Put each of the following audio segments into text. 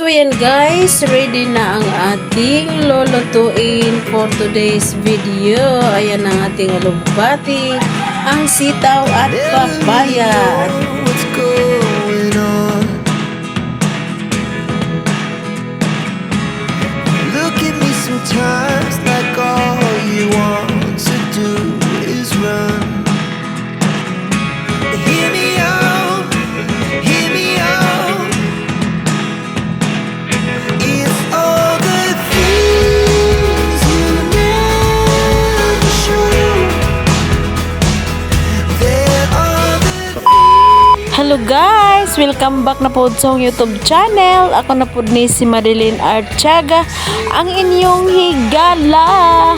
So ayan guys, ready na ang ating lolotuin for today's video. Ayan ang ating alugbati, ang sitaw at papaya. What's Welcome back na po sa YouTube channel. Ako na po ni si Marilyn Archaga, ang inyong higala.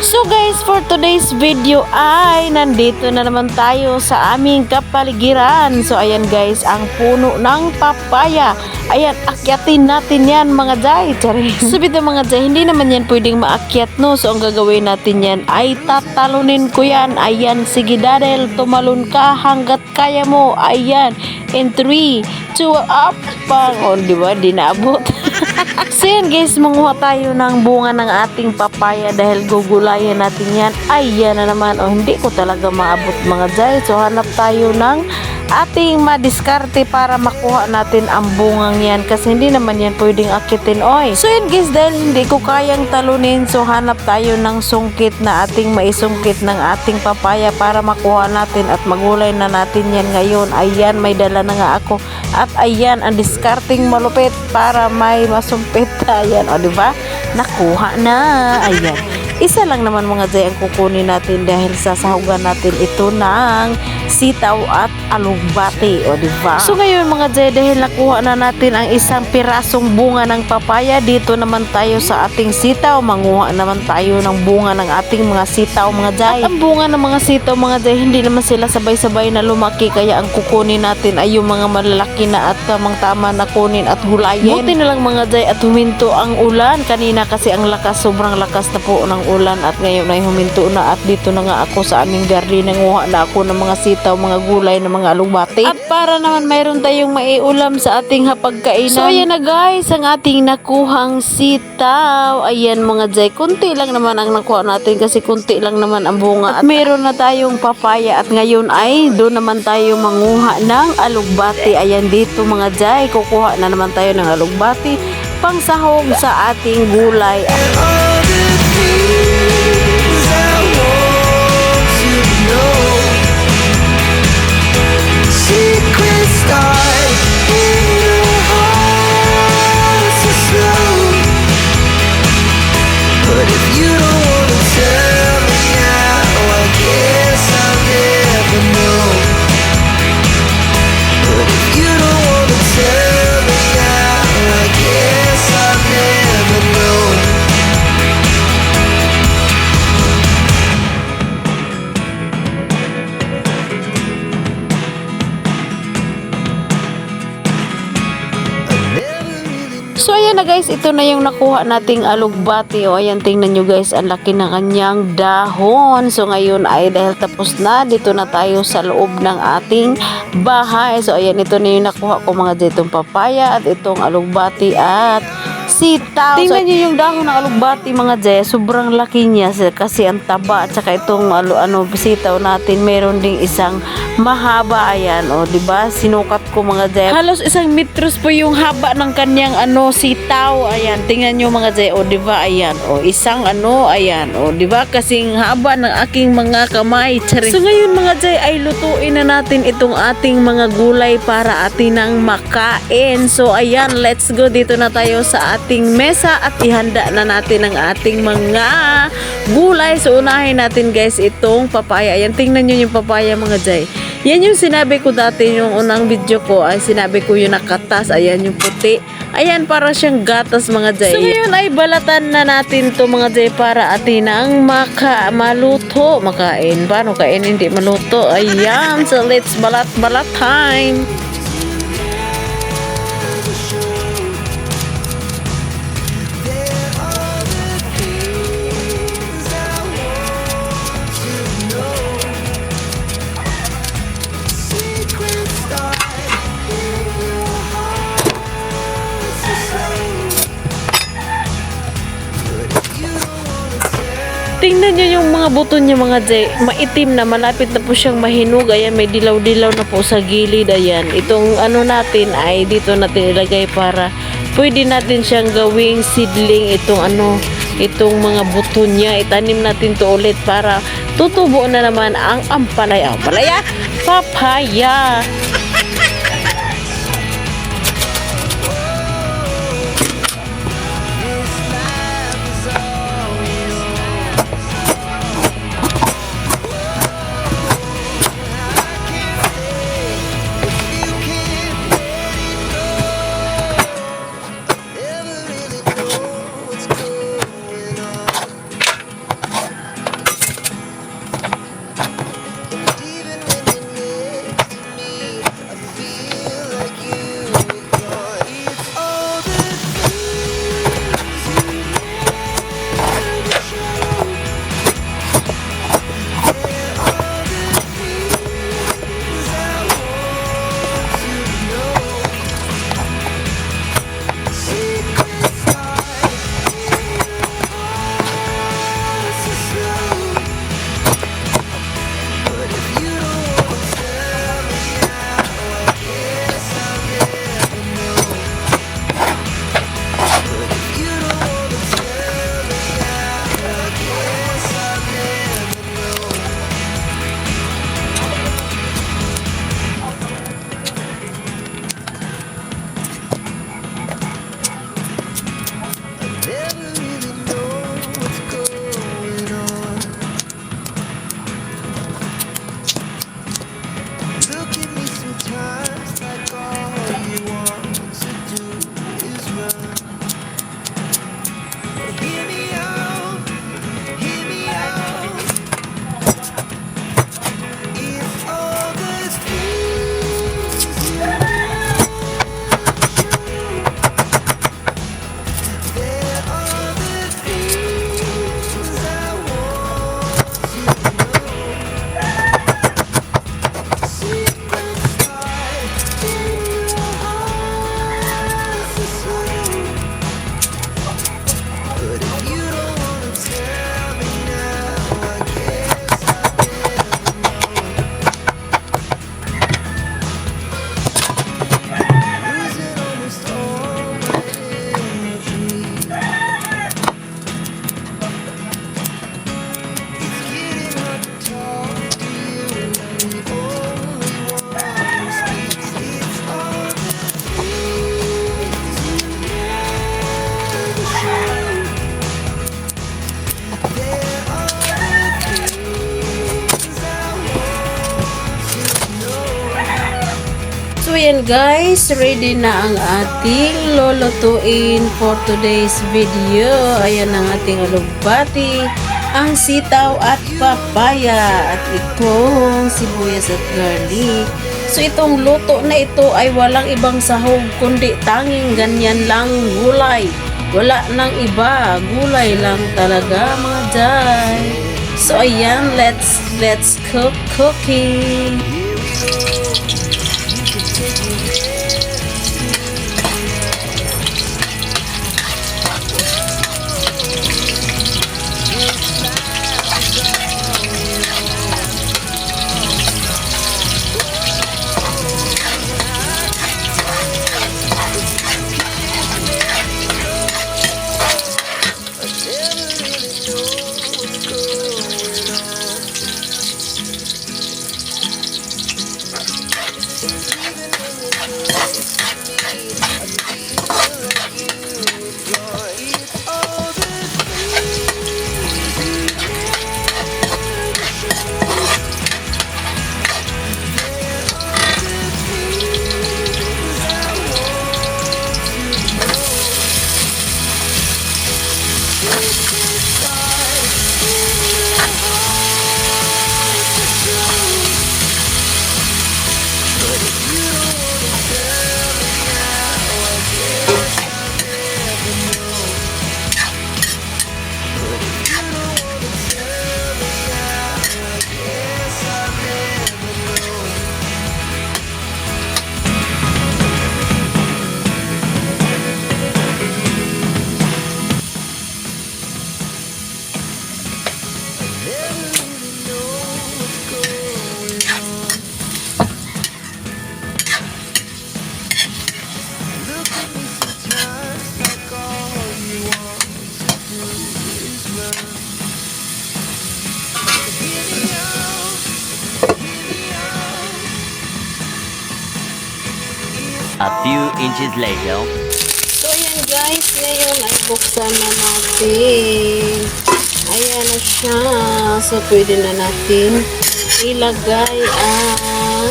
So guys, for today's video ay nandito na naman tayo sa aming kapaligiran. So ayan guys, ang puno ng papaya. Ayan, akyatin natin yan mga jay. Charis. So mga jay, hindi naman yan pwedeng maakyat no. So ang gagawin natin yan ay tatalunin ko yan. Ayan, sige Darel, tumalon ka hanggat kaya mo. Ayan, in 3, 2, up, pang. O, di ba? Di naabot. so yan guys, manguha tayo ng bunga ng ating papaya dahil gugulayan natin yan. Ayan na naman. O, hindi ko talaga maabot mga jay. So hanap tayo ng ating madiskarte para makuha natin ang bungang yan kasi hindi naman yan pwedeng akitin oy. So yun guys dahil hindi ko kayang talunin so hanap tayo ng sungkit na ating maisungkit ng ating papaya para makuha natin at magulay na natin yan ngayon. Ayan may dala na nga ako at ayan ang diskarting malupit para may masumpit. Ayan o di ba? Nakuha na. Ayan. Isa lang naman mga jay ang kukunin natin dahil sasahugan natin ito ng sitaw at alugbati o di ba? So ngayon mga jay dahil nakuha na natin ang isang pirasong bunga ng papaya dito naman tayo sa ating sitaw manguha naman tayo ng bunga ng ating mga sitaw mga jay. At ang bunga ng mga sitaw mga jay hindi naman sila sabay-sabay na lumaki kaya ang kukunin natin ay yung mga malalaki na at tamang tama na kunin at hulayin. Buti na lang mga jay at huminto ang ulan kanina kasi ang lakas sobrang lakas na po ng ulan at ngayon ay huminto na at dito na nga ako sa aming garden nanguha na ako ng mga sitaw, mga gulay, ng mga alugbati. At para naman mayroon tayong maiulam sa ating hapagkainan. So ayan na guys, ang ating nakuhang sitaw. Ayan mga jay, kunti lang naman ang nakuha natin kasi kunti lang naman ang bunga. At meron na tayong papaya at ngayon ay doon naman tayo manguha ng alugbati. Ayan dito mga jay, kukuha na naman tayo ng alugbati pang sahog sa ating gulay. all stars ito na yung nakuha nating alugbati. O ayan, tingnan nyo guys, ang laki ng kanyang dahon. So ngayon ay dahil tapos na, dito na tayo sa loob ng ating bahay. So ayan, ito na yung nakuha ko mga ditong papaya at itong alugbati at sitaw. Tingnan nyo yung dahon ng alugbati mga jay. Sobrang laki niya kasi ang taba at saka itong ano, ano, sitaw natin meron ding isang mahaba. Ayan, o, di ba Sinukat ko mga jay. Halos isang metros po yung haba ng kanyang ano, sitaw. Ayan, tingnan nyo mga jay. O, di ba Ayan, o, isang ano, ayan. O, di ba Kasing haba ng aking mga kamay. Charis. So, ngayon mga jay, ay lutuin na natin itong ating mga gulay para atin ang makain. So, ayan, let's go. Dito na tayo sa ating mesa at ihanda na natin ang ating mga gulay. So, unahin natin guys itong papaya. Ayan, tingnan nyo yung papaya mga jay. Yan yung sinabi ko dati yung unang video ko ay sinabi ko yung nakatas. Ayan yung puti. Ayan para siyang gatas mga jay. So ngayon ay balatan na natin to mga jay para atin ang maka maluto. Makain. Paano kain hindi maluto? Ayan. So let's balat balat time. Buto niya mga Jay. Maitim na, malapit na po siyang mahinog. Ayan, may dilaw-dilaw na po sa gilid. Ayan, itong ano natin ay dito natin ilagay para pwede natin siyang gawing seedling itong ano, itong mga buto niya. Itanim natin to ulit para tutubo na naman ang ampalaya. Ampalaya? Papaya! Guys, ready na ang ating lolotuin for today's video. Ayan ang ating alugbati, ang sitaw at papaya at itong sibuyas at garlic. So itong luto na ito ay walang ibang sahog kundi tanging ganyan lang gulay. Wala nang iba, gulay lang talaga mga jay. So ayan, let's let's cook cooking. A few inches later. So, ayan guys, ngayon ay buksan na natin. Ayan na siya. So, pwede na natin ilagay ang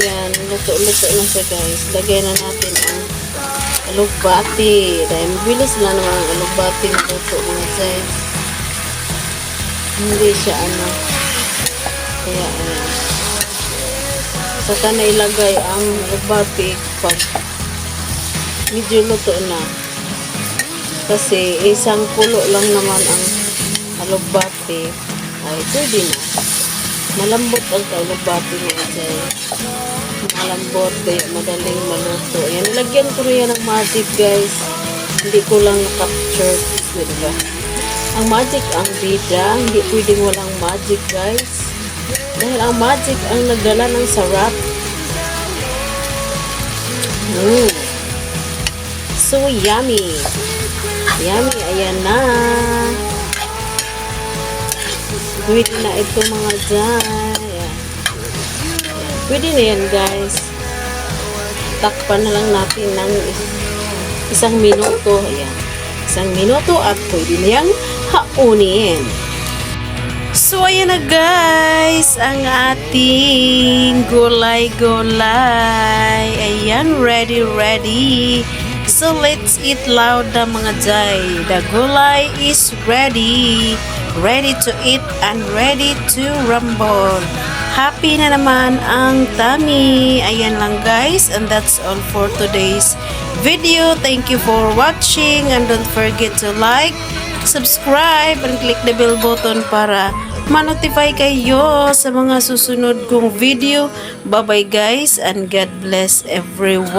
yan, luto-luto na siya guys. Lagay na natin ang alugbati. Dahil mabilis lang naman ang alugbati na luto mga guys. Hindi siya ano. Kaya ayan. Saka na ilagay ang alugbati pag medyo luto na. Kasi isang kulo lang naman ang alugbati ay pwede na. Malambot ang alugbati mo dyan. Malambot kaya madaling maluto. Ayan, nilagyan ko rin yan ng magic guys. Hindi ko lang na-capture. Diba? Ang magic ang bida. Hindi pwedeng walang magic guys. Dahil ang magic ang nagdala ng sarap. Mm. So yummy. Yummy, ayan na. Pwede na ito mga dyan. Ayan. Pwede na yan guys. Takpan na lang natin ng is- isang minuto. Ayan. Isang minuto at pwede na yang haunin. So, ayan na guys, ang ating gulay-gulay. Ayan, ready, ready. So, let's eat loud na mga jay. The gulay is ready. Ready to eat and ready to rumble. Happy na naman ang tummy. Ayan lang guys, and that's all for today's video. Thank you for watching and don't forget to like, subscribe and click the bell button para ma-notify kayo sa mga susunod kong video. Bye-bye guys and God bless everyone!